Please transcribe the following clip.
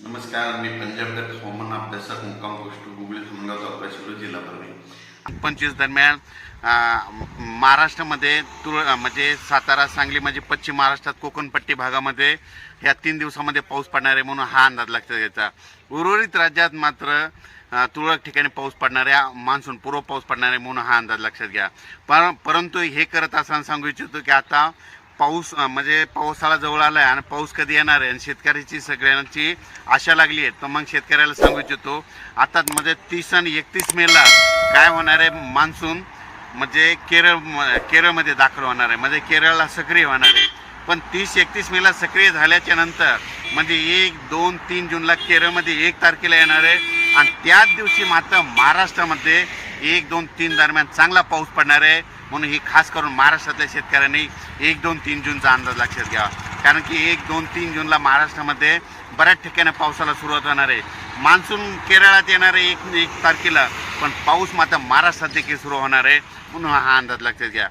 नमस्कार मी पंजाब हवामान अभ्यासक मुक्काम पोस्ट गुगली धुमगाव तालुका जिल्हा परभणी. पंचवीस दरम्यान महाराष्ट्रामध्ये तुळ म्हणजे सातारा सांगली म्हणजे पश्चिम महाराष्ट्रात कोकणपट्टी भागामध्ये ह्या तीन दिवसामध्ये पाऊस पडणार आहे म्हणून हा अंदाज लक्षात घ्यायचा. उर्वरित राज्यात मात्र तुरळक ठिकाणी पाऊस पडणार आहे मान्सून पूर्व पाऊस पडणार आहे म्हणून हा अंदाज लक्षात घ्या. पर परंतु हे करत असताना सांगू इच्छितो की आता पाऊस म्हणजे पावसाळा जवळ आला आहे आणि पाऊस कधी येणार आहे? आणि शेतकऱ्याची सगळ्यांची आशा लागली आहे. तर मग शेतकऱ्याला सांगू इच्छितो आता म्हणजे तीस आणि एकतीस मेला काय होणार आहे? मान्सून म्हणजे केरळ केरळमध्ये दाखल होणार आहे. म्हणजे केरळला सक्रिय होणार आहे. पण तीस एकतीस मेला सक्रिय झाल्याच्यानंतर म्हणजे एक दोन तीन जूनला केरळमध्ये एक तारखेला येणार आहे. आणि त्याच दिवशी मात्र महाराष्ट्रामध्ये एक दोन तीन दरम्यान चांगला पाऊस पडणार आहे. म्हणून ही खास करून महाराष्ट्रातल्या शेतकऱ्यांनी एक दोन तीन जूनचा अंदाज लक्षात घ्यावा. कारण की एक दोन तीन जूनला महाराष्ट्रामध्ये बऱ्याच ठिकाणी पावसाला सुरुवात होणार आहे. मान्सून केरळात येणार आहे एक एक तारखेला. पण पाऊस मात्र महाराष्ट्रात देखील सुरू होणार आहे. म्हणून हा अंदाज लक्षात घ्या.